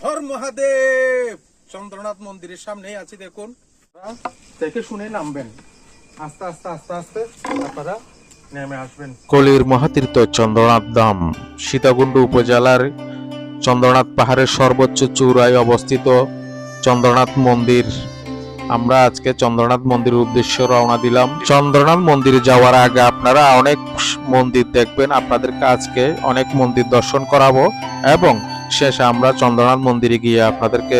হর মহাদেব! চন্দ্রনাথ মন্দিরের সামনেই আছি, দেখুন। দেখে শুনে নামবেন। আস্তে আস্তে আস্তে আস্তে আপনারা নেমে আসবেন। কলির মহাতীর্থ চন্দ্রনাথ ধাম, সীতাকুণ্ড উপজেলার চন্দ্রনাথ পাহাড়ের সর্বোচ্চ চূড়ায় অবস্থিত চন্দ্রনাথ মন্দির। আমরা আজকে চন্দ্রনাথ মন্দিরের উদ্দেশ্যে রওনা দিলাম। চন্দ্রনাথ মন্দিরে যাওয়ার আগে আপনারা অনেক মন্দির দেখবেন। আপনাদেরকে আজকে অনেক মন্দির দর্শন করাবো এবং শেষে আমরা চন্দ্রনাথ মন্দিরে গিয়ে আপনাদেরকে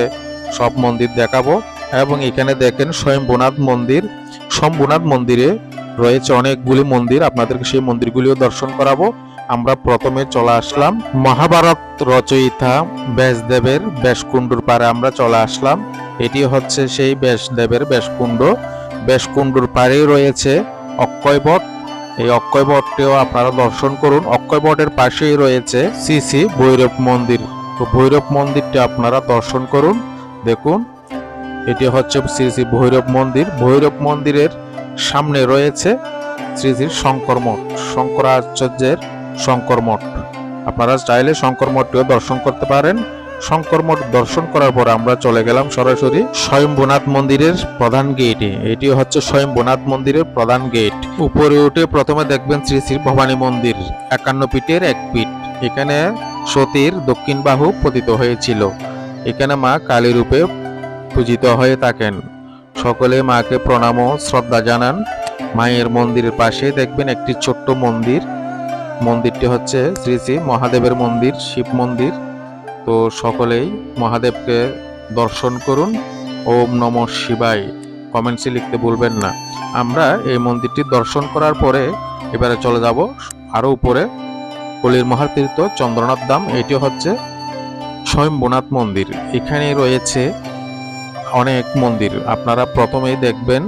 সব মন্দির দেখাবো এবং এখানে দেখেন স্বয়ম্ভুনাথ মন্দির। শম্ভুনাথ মন্দিরে রয়েছে অনেকগুলি মন্দির, আপনাদেরকে সেই মন্দিরগুলিও দর্শন করাবো। আমরা প্রথমে চলে আসলাম মহাভারত রচয়িতা ব্যাসদেবের ব্যাসকুণ্ডুর পারে আমরা চলে আসলাম। এটি হচ্ছে সেই ব্যাসদেবের ব্যাসকুণ্ড। ব্যাসকুণ্ডুর পাড়েই রয়েছে অক্ষয়বট। এই অক্ষয়বটটিও আপনারা দর্শন করুন। অক্ষয়বটের পাশেই রয়েছে শ্রী শ্রী ভৈরব মন্দির। তো ভৈরব মন্দিরটি আপনারা দর্শন করুন, দেখুন। এটি হচ্ছে শ্রী শ্রী ভৈরব মন্দির। ভৈরব মন্দিরের সামনে রয়েছে শ্রী শ্রী শঙ্কর মঠ, শঙ্করাচার্যের শঙ্কর মঠ। আপনারা চাইলে শঙ্কর মঠটিও দর্শন করতে পারেন। শঙ্কর মঠ দর্শন করার পর আমরা চলে গেলাম সরাসরি স্বয়ম্ভুনাথ মন্দিরের প্রধান গেটে। এটি হচ্ছে স্বয়ম্ভুনাথ মন্দিরের প্রধান গেট। উপরে উঠে প্রথমে দেখবেন শ্রী শ্রী ভবানী মন্দির, একান্ন পিঠের এক পিঠ। এখানে সতীর দক্ষিণ বাহু পতিত হয়েছিল। এখানে মা কালী রূপে পূজিত হয়ে থাকেন। সকলে মাকে প্রণাম ও শ্রদ্ধা জানান। মায়ের মন্দিরের পাশে দেখবেন একটি ছোট্ট মন্দির। মন্দিরটি হচ্ছে শ্রী শ্রী মহাদেবের মন্দির, শিব মন্দির। তো সকলেই মহাদেবকে দর্শন করুন। ওম নম শিবায়। কমেন্টসে লিখতে ভুলবেন না। আমরা এই মন্দিরটি দর্শন করার পরে এবারে চলে যাব আরও উপরে। কলির মহাতীর্থ চন্দ্রনাথ ধাম এটি হচ্ছে স্বয়ম্ভুনাথ মন্দির। এখানে রয়েছে অনেক মন্দির। আপনারা প্রথমেই দেখবেন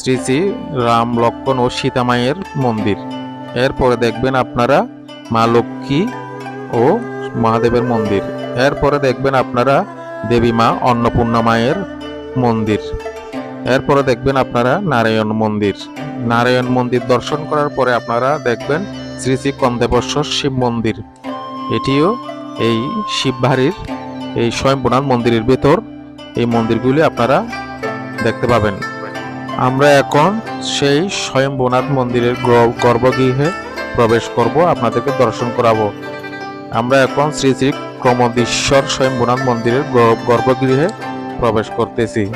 শ্রী শ্রী রাম লক্ষ্মণ ও সীতা মায়ের মন্দির। এরপরে দেখবেন আপনারা মা লক্ষ্মী ও মহাদেবের মন্দির। এরপরে দেখবেন আপনারা দেবী মা অন্নপূর্ণা মায়ের মন্দির। এরপরে দেখবেন আপনারা নারায়ণ মন্দির। নারায়ণ মন্দির দর্শন করার পরে আপনারা দেখবেন শ্রী শ্রী কন্দেবশ্বর শিব মন্দির। এটিও এই শিববাড়ির, এই স্বয়ম্ভুনাথ মন্দিরের ভেতর এই মন্দিরগুলি আপনারা দেখতে পাবেন। আমরা এখন সেই স্বয়ম্ভুনাথ মন্দিরের গ্র- গর্ভগৃহে প্রবেশ করব, আপনাদেরকে দর্শন করাবো। আমরা এখন শ্রী শ্রী ক্রমদীশ্বর স্বয়ম্ভুনাথ মন্দিরের গর্ভগৃহে প্রবেশ করতেছি।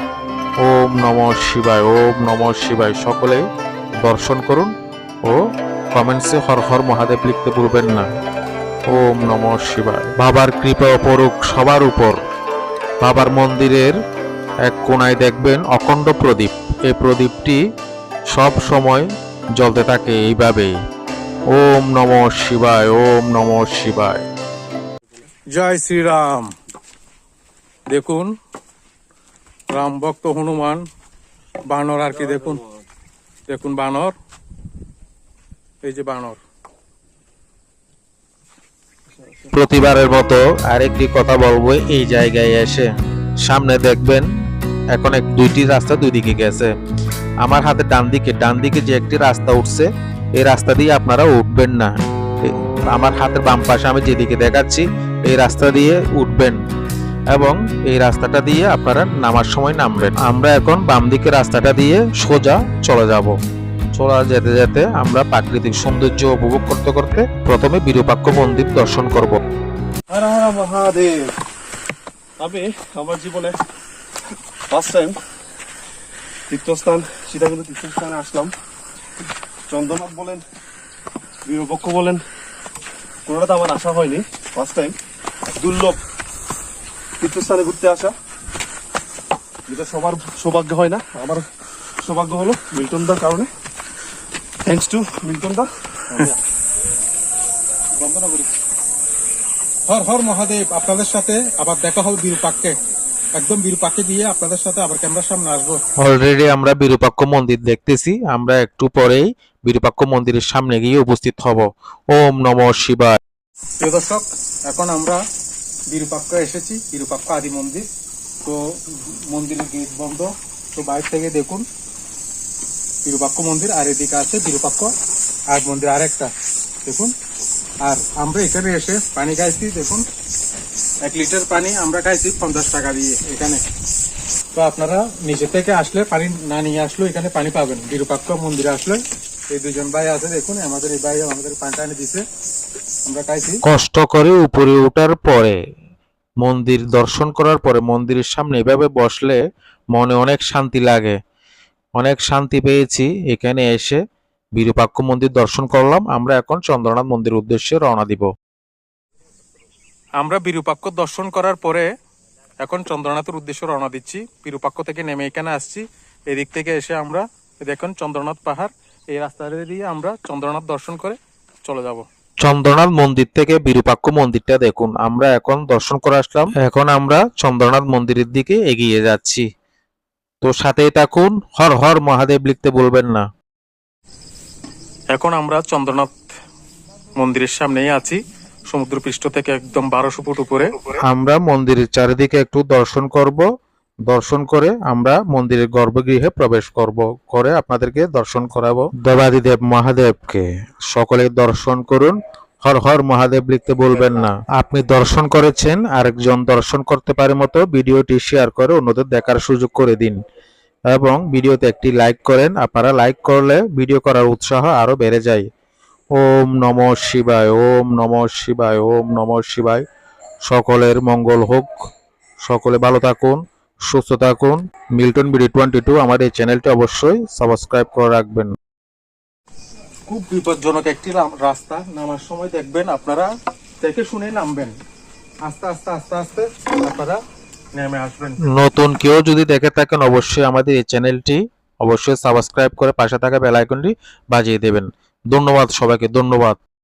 ওম নম শিবায়, ওম নম শিবায় সকলেই দর্শন করুন ও কমেন্টসে হর হর মহাদেব লিখতে ভুলবেন না। ওম নম শিবায়। বাবার কৃপা অপরুক সবার উপর। বাবার মন্দিরের এক কোনায় দেখবেন অখণ্ড প্রদীপ। এই প্রদীপটি সব সময় জ্বলতে থাকে এইভাবেই। ওম নম শিবায়, ওম নম শিবায়। জয় শ্রীরাম। দেখুন, রাম ভক্ত হনুমান বানর আর কি দেখুন। দেখুন বানর। এই যে বানর। প্রতিবারের মতো আরেকটি কথা বলব, এই জায়গায় এসে। সামনে দেখবেন, এখন এক দুইটি রাস্তা দুই দিকে গেছে। আমার হাতে ডান দিকে ডান দিকে যে একটি রাস্তা উঠছে, এই রাস্তা দিয়ে আপনারা উঠবেন না। আমার হাতের বাম পাশে আমি যেদিকে দেখাচ্ছি, এই রাস্তা দিয়ে উঠবেন। এবং এই রাস্তাটা দিয়ে আপনারা নামার সময় নামবেন। আমরা এখন বাম দিকে রাস্তাটা দিয়ে সোজা চলে যাব। চলা যেতে যেতে আমরা প্রাকৃতিক সৌন্দর্য উপভোগ করতে করতে প্রথমে বিরূপাক্ষ মন্দির দর্শন করব। হর হর মহাদেব। আমি আমার জীবনে ফার্স্ট টাইম তীর্থস্থান সীতাকুণ্ড তীর্থস্থানে আসলাম। চন্দ্রনাথ বলেন বীরপক্ষ বলেন কোনোটা তো আমার আসা হয়নি ফার্স্ট টাইম দুর্লভ তীর্থস্থানে ঘুরতে আসা যেটা সবার সৌভাগ্য হয় না। আমার সৌভাগ্য হলো মিল্টন দার কারণে। থ্যাংকস টু মিল্টন দা বন্দনা করি হর হর মহাদেব আপনাদের সাথে আবার দেখা হবে বিরূপাক্ষে। একদম বিরূপাক্ষে গিয়ে আপনাদের সাথে আবার ক্যামেরার সামনে আসব। অলরেডি আমরা বিরূপাক্ষ মন্দির দেখতেছি আমরা একটু পরেই বিরূপাক্ষ মন্দিরের সামনে গিয়ে উপস্থিত হব। ওম নম শিবায়। প্রিয় দর্শক এখন আমরা বিরূপাক্ষ এসেছি বিরূপাক্ষ আদি মন্দির। তো মন্দিরের গেট বন্ধ তো বাইরে থেকে দেখুন বিরূপাক্ষ মন্দির, আর এদিকে আছে বিরূপাক্ষ আর মন্দির, আরেকটা। দেখুন, আর আমরা এখানে এসে পানি খাইছি, দেখুন, এক লিটার পানি আমরা খাইছি পঞ্চাশ টাকা দিয়ে এখানে। তো আপনারা নিজে থেকে আসলে পানি না নিয়ে আসলেও এখানে পানি পাবেন। বিরূপাক্ষ মন্দিরে আসলে এই দুজন ভাই আছে, দেখুন, আমাদের এই ভাই আমাদের পানিটা এনে দিছে, আমরা খাইছি। কষ্ট করে উপরে ওঠার পরে, মন্দির দর্শন করার পরে মন্দিরের সামনে এভাবে বসলে মনে অনেক শান্তি লাগে। অনেক শান্তি পেয়েছি। এখানে এসে বিরূপাক্ষ মন্দির দর্শন করলাম। আমরা এখন চন্দ্রনাথ মন্দির উদ্দেশ্যে রওনা দিব। আমরা বিরূপাক্ষ দর্শন করার পরে এখন চন্দ্রনাথের উদ্দেশ্যে রওনা দিচ্ছি। বিরূপাক্ষ থেকে নেমে এখানে আসছি। এদিক থেকে এসে আমরা দেখুন চন্দ্রনাথ পাহাড়। এই রাস্তাটা দিয়ে আমরা চন্দ্রনাথ দর্শন করে চলে যাব। চন্দ্রনাথ মন্দির থেকে বিরূপাক্ষ মন্দিরটা দেখুন। আমরা এখন দর্শন করে আসলাম। এখন আমরা চন্দ্রনাথ মন্দিরের দিকে এগিয়ে যাচ্ছি। তো সাথেই থাকুন হর হর মহাদেব লিখতে বলবেন না। এখন আমরা চন্দ্রনাথ মন্দিরের সামনেই আছি। সমুদ্র পৃষ্ঠ থেকে একদম বারোশো ফুট উপরে। আমরা মন্দিরের চারিদিকে একটু দর্শন করব। দর্শন করে আমরা মন্দিরের গর্ভগৃহে প্রবেশ করব। করে আপনাদেরকে দর্শন করাবো। দেবাদিদেব মহাদেবকে সকলে দর্শন করুন। হর হর মহাদেব লিখতে বলবেন না। আপনি দর্শন করেছেন, আরেকজন দর্শন করতে পারে মতো ভিডিওটি শেয়ার করে অন্যদের দেখার সুযোগ করে দিন। এবং ভিডিওতে একটি লাইক করেন, আপনারা লাইক করলে ভিডিও করার উৎসাহ আরও বেড়ে যায়। ওম নম শিবায়, ওম নম শিবায়, ওম নম শিবায়। সকলের মঙ্গল হোক। সকলে ভালো থাকুন, সুস্থ থাকুন। মিল্টন বিডি টোয়েন্টি টু আমার এই চ্যানেলটি অবশ্যই সাবস্ক্রাইব করে রাখবেন। খুব বিপজ্জনক একটি রাস্তা। নামার সময় দেখবেন আপনারা দেখে শুনে নামবেন। আস্তে আস্তে আস্তে আস্তে আপনারা নেমে আসবেন। নতুন কেউ যদি দেখে থাকেন, অবশ্যই আমাদের এই চ্যানেলটি অবশ্যই সাবস্ক্রাইব করে পাশে থাকা বেল আইকনটি বাজিয়ে দেবেন। ধন্যবাদ সবাইকে, ধন্যবাদ।